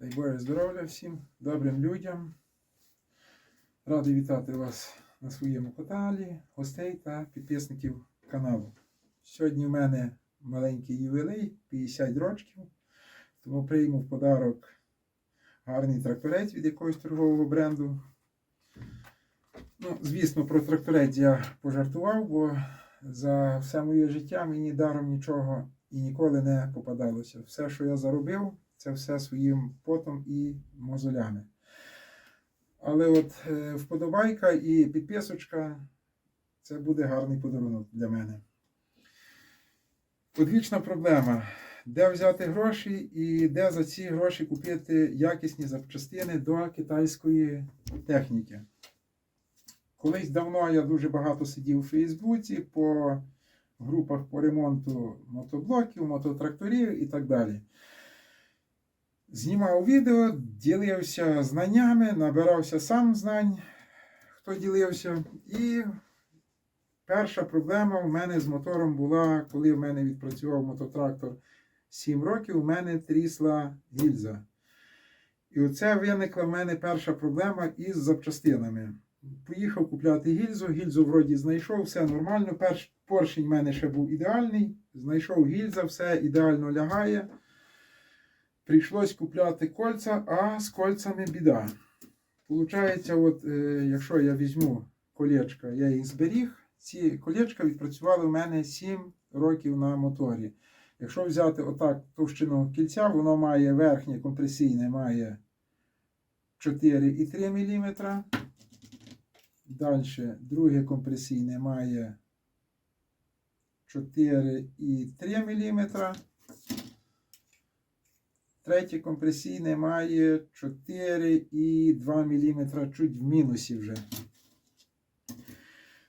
Дай Боже здоров'я всім, добрим людям. Радий вітати вас на своєму каналі, гостей та підписників каналу. Сьогодні в мене маленький ювілей, 50 років, тому прийму в подарок гарний тракторець від якогось торгового бренду. Ну, звісно, про тракторець я пожартував, бо за все моє життя мені даром нічого і ніколи не попадалося. Все, що я заробив, це все своїм потом і мозолями. Але от е, вподобайка і підписочка це буде гарний подарунок для мене. Одвічна проблема. Де взяти гроші і де за ці гроші купити якісні запчастини до китайської техніки. Колись давно я дуже багато сидів у Фейсбуці по групах по ремонту мотоблоків, мототракторів і так далі. Знімав відео, ділився знаннями, набирався сам знань, хто ділився. І перша проблема в мене з мотором була, коли в мене відпрацював мототрактор 7 років, у мене трісла гільза. І оце виникла в мене перша проблема із запчастинами. Поїхав купляти гільзу, гільзу вроді знайшов, все нормально. Перш поршень в мене ще був ідеальний. Знайшов гільза, все ідеально лягає. Прийшлось купляти кольця, а з кольцями біда. Получається, от, е, якщо я візьму колечка, я їх зберіг. Ці колечка відпрацювали в мене 7 років на моторі. Якщо взяти отак товщину кільця, воно має верхнє компресійне має 4,3 мм. Далі друге компресійне має 4,3 мм. Третє компресійне має 4,2 мм, чуть в мінусі вже.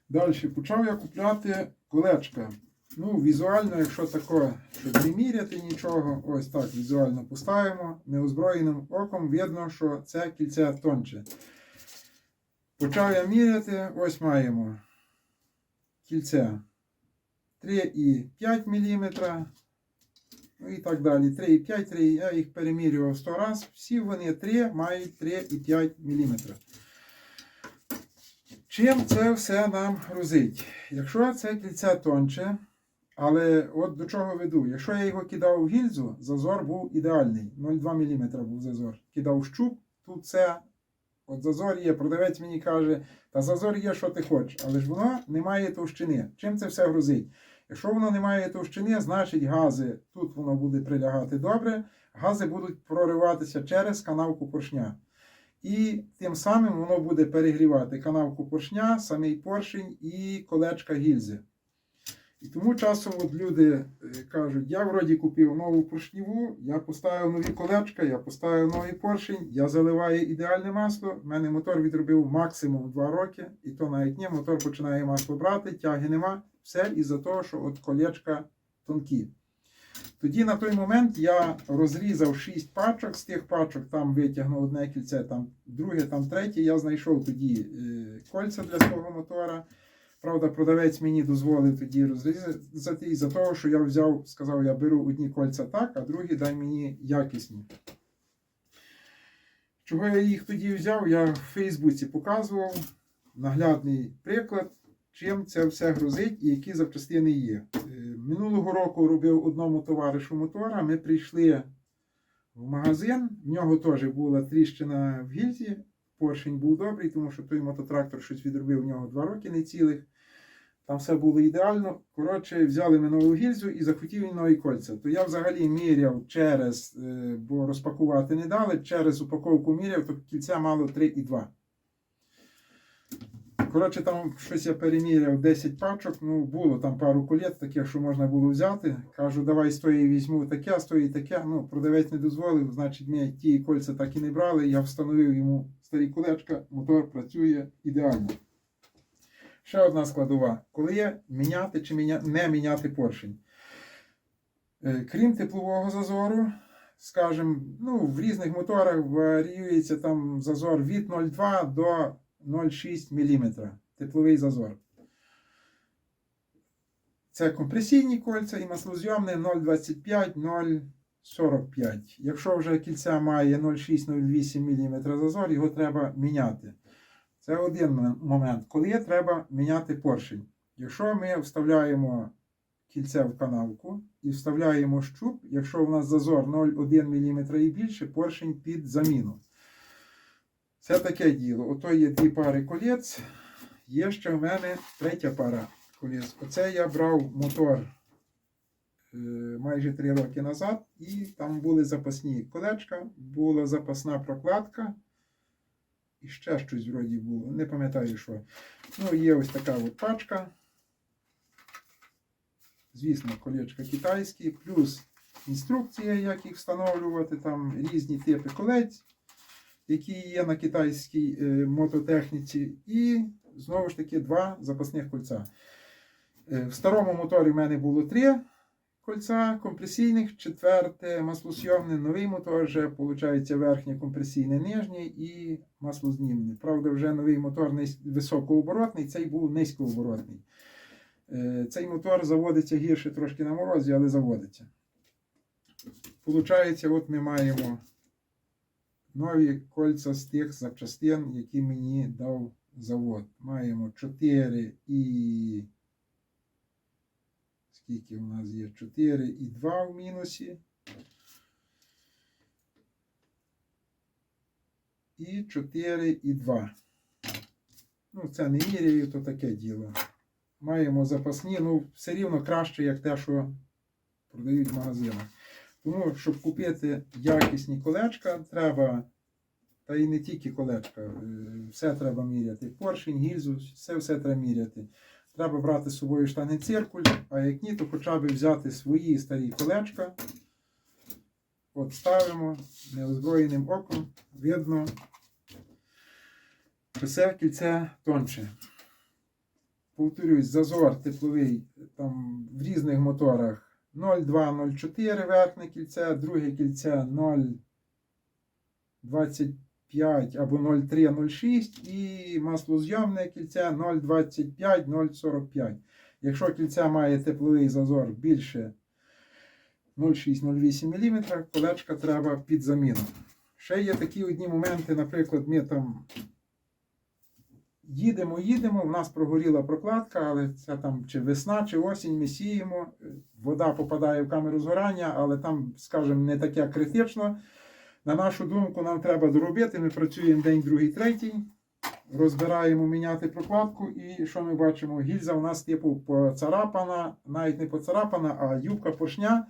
Далі почав я купляти колечка. Ну, візуально, якщо тако, щоб не міряти нічого, ось так візуально поставимо, неозброєним оком видно, що це кільце тонче. Почав я міряти, ось маємо кільце 3,5 мм. Ну і так далі. 3,5, 3, я їх перемірював 100 разів. Всі вони 3 мають 3,5 мм. Чим це все нам грузить? Якщо це кільце тонче, але от до чого веду, якщо я його кидав в гільзу, зазор був ідеальний. 0,2 мм був зазор. Кидав щуп, тут це от зазор є. Продавець мені каже, та зазор є, що ти хочеш, але ж воно не має товщини. Чим це все грузить? Якщо воно не має товщини, значить гази, тут воно буде прилягати добре, гази будуть прориватися через канавку поршня. І тим самим воно буде перегрівати канавку поршня, самий поршень і колечка гільзи. І тому часом от люди е, кажуть, я вроді купив нову поршніву, я поставив нові колечка, я поставив новий поршень, я заливаю ідеальне масло. У мене мотор відробив максимум 2 роки, і то навіть ні, мотор починає масло брати, тяги нема. Все із-за того, що от колечка тонкі. Тоді на той момент я розрізав 6 пачок, з тих пачок там витягнув одне кільце, там друге, там третє. Я знайшов тоді е, кольця для свого мотора. Правда, продавець мені дозволив тоді розрізати із-за того, що я взяв, сказав, я беру одні кольця так, а другі дай мені якісні. Чого я їх тоді взяв? Я в Фейсбуці показував наглядний приклад, чим це все грузить і які запчастини є. Е, Минулого року робив одному товаришу мотора. Ми прийшли в магазин, в нього теж була тріщина в гільзі. Поршень був добрий, тому що той мототрактор щось відробив в нього 2 роки не цілих. Там все було ідеально. Коротше, взяли ми нову гільзу і захотів він нові кольця. То я взагалі міряв через, е, бо розпакувати не дали, через упаковку міряв, то кільця мало 3,2. Коротше, там щось я переміряв 10 пачок. Ну, було там пару колець таких, що можна було взяти. Кажу, давай з тої візьму таке, з таке. Ну, продавець не дозволив, значить, ми ті кольця так і не брали. Я встановив йому старі колечка, мотор працює ідеально. Ще одна складова. Коли є міняти чи міня... не міняти поршень. Е, Крім теплового зазору, скажімо, ну, в різних моторах варіюється там зазор від 0,2 до 0,6 мм. Тепловий зазор. Це компресійні кольця і маслозйомне 0,25, 45. Якщо вже кільця має 0,6-0,8 мм зазор, його треба міняти. Це один момент. Коли треба міняти поршень. Якщо ми вставляємо кільце в канавку і вставляємо щуп, якщо у нас зазор 0,1 мм і більше, поршень під заміну. Це таке діло. Ото є дві пари колець. Є ще в мене третя пара колець. Оце я брав мотор е, майже 3 роки назад, і там були запасні колечка, була запасна прокладка. І ще щось вроді було. Не пам'ятаю що. Ну, є ось така от пачка. Звісно, колечка китайські, плюс інструкція, як їх встановлювати, там різні типи колець, які є на китайській е, мототехніці, і знову ж таки два запасних кольця. Е, в старому моторі в мене було три кольця компресійних, четверте маслосйомне, новий мотор вже, виходить, верхнє компресійне, нижнє і маслознімне. Правда, вже новий мотор високооборотний, цей був низькооборотний. Е, Цей мотор заводиться гірше трошки на морозі, але заводиться. Получається, от ми маємо нові кольця з тих запчастин, які мені дав завод. Маємо 4 і. Скільки у нас є? 4 і 2 в мінусі. І 4 і 2. Ну, це не міряю, то таке діло. Маємо запасні, ну, все рівно краще, як те, що продають в магазинах. Тому, щоб купити якісні колечка, треба, та і не тільки колечка, е, все треба міряти. Поршень, гільзу, все все треба міряти. Треба брати з собою штани-циркуль, а як ні, то хоча б взяти свої старі колечка. От ставимо неозброєним оком, видно, що це кільце тонше. Повторюсь, зазор тепловий там в різних моторах 0,2-0,4 верхнє кільце, друге кільце 0,25 або 0,3-0,6 і маслозйомне кільце 0,25-0,45. Якщо кільце має тепловий зазор більше 0,6-0,8 мм, колечка треба під заміну. Ще є такі одні моменти, наприклад, ми там їдемо, їдемо, в нас прогоріла прокладка, але це там чи весна, чи осінь ми сіємо, вода попадає в камеру згорання, але там, скажімо, не таке критично. На нашу думку, нам треба доробити. Ми працюємо день, другий, третій, розбираємо міняти прокладку, і що ми бачимо? Гільза у нас типу поцарапана, навіть не поцарапана, а юбка поршня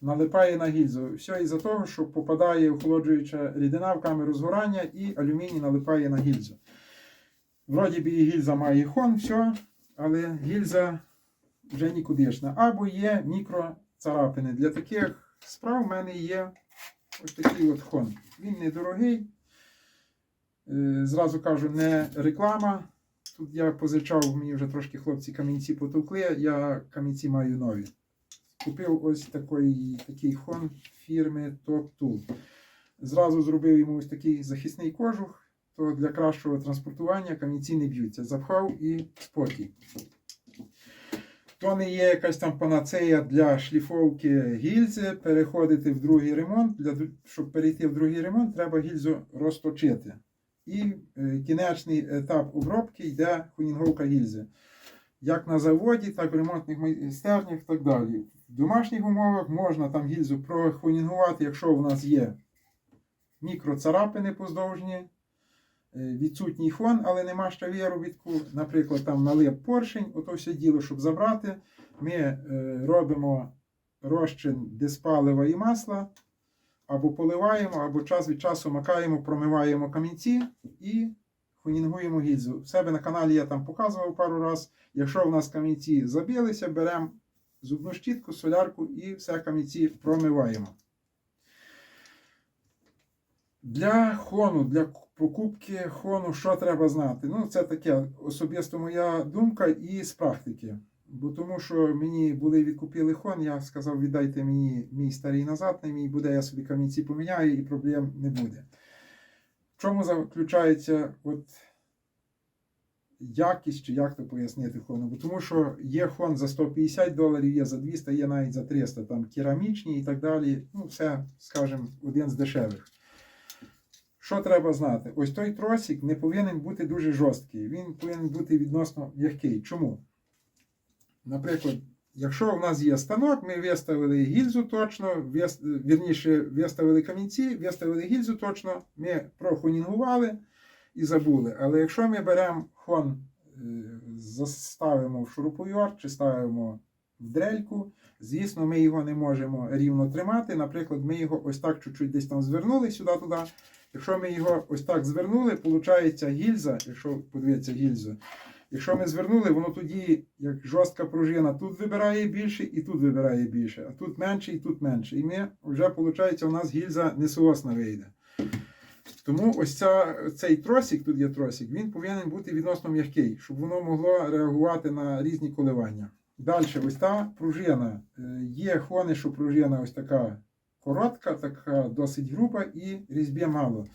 налипає на гільзу. Все із-за того, що попадає охолоджуюча рідина в камеру згорання і алюміній налипає на гільзу. Вроді би і гільза має хон, все, але гільза вже нікудишна. Або є мікроцарапини. Для таких справ в мене є ось такий от хон. Він недорогий. Е, Зразу кажу, не реклама. Тут я позичав, мені вже трошки хлопці камінці потовкли, я камінці маю нові. Купив ось такий, такий хон фірми Top Tool. Зразу зробив йому ось такий захисний кожух то для кращого транспортування камінці не б'ються. Запхав і спокій. То не є якась там панацея для шліфовки гільзи, переходити в другий ремонт. Для, щоб перейти в другий ремонт, треба гільзу розточити. І е, кінечний етап обробки йде хунінговка гільзи. Як на заводі, так в ремонтних майстернях і так далі. В домашніх умовах можна там гільзу прохунінгувати, якщо в нас є мікроцарапини поздовжні, відсутній фон, але нема ще виробітку. Наприклад, там налип поршень, ото все діло, щоб забрати. Ми е, робимо розчин диспалива і масла, або поливаємо, або час від часу макаємо, промиваємо камінці і хунінгуємо гільзу. В себе на каналі я там показував пару раз. Якщо в нас камінці забилися, беремо зубну щітку, солярку і все камінці промиваємо. Для хону, для покупки хону, що треба знати? Ну, це таке особисто моя думка і з практики. Бо тому що мені були відкупили хон, я сказав, віддайте мені мій старий назад, не мій буде, я собі камінці поміняю і проблем не буде. В чому заключається, от якість, чи як то пояснити хону. Бо тому що є хон за 150 доларів, є за 200, є навіть за 300, там керамічні і так далі. Ну, все, скажімо, один з дешевих. Що треба знати? Ось той тросик не повинен бути дуже жорсткий. Він повинен бути відносно м'який. Чому? Наприклад, якщо у нас є станок, ми виставили гільзу точно, вірніше, виставили камінці, виставили гільзу точно, ми прохонінгували і забули. Але якщо ми беремо хон, е, заставимо в шуруповерт чи ставимо в дрельку, звісно, ми його не можемо рівно тримати. Наприклад, ми його ось так чуть-чуть десь там звернули сюди-туди. Якщо ми його ось так звернули, виходить гільза, якщо подивитися гільзу, якщо ми звернули, воно тоді, як жорстка пружина, тут вибирає більше і тут вибирає більше, а тут менше і тут менше. І ми вже, виходить, у нас гільза несоосна вийде. Тому ось ця, цей тросик, тут є тросик, він повинен бути відносно м'який, щоб воно могло реагувати на різні коливання. Далі, ось та пружина. Е, Є хони, що пружина ось така коротка, така досить груба і різьби мало.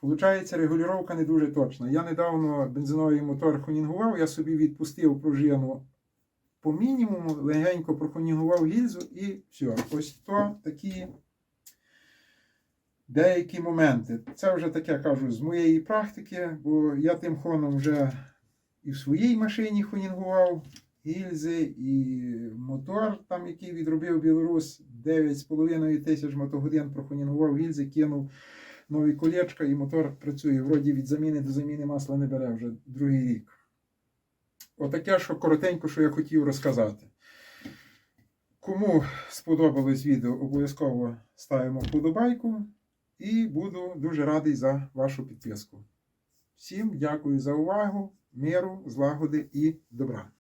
Получається, регулювання не дуже точна. Я недавно бензиновий мотор хонінгував, я собі відпустив пружину по мінімуму, легенько прохонінгував гільзу і все. Ось то такі деякі моменти. Це вже таке кажу з моєї практики, бо я тим хоном вже і в своїй машині хонінгував гільзи, і мотор, там, який відробив Білорус, 9,5 тисяч мотогодин прохонінгував гільзи, кинув нові колечка, і мотор працює. Вроді від заміни до заміни масла не бере вже другий рік. Отаке, що коротенько, що я хотів розказати. Кому сподобалось відео, обов'язково ставимо вподобайку і буду дуже радий за вашу підписку. Всім дякую за увагу, миру, злагоди і добра.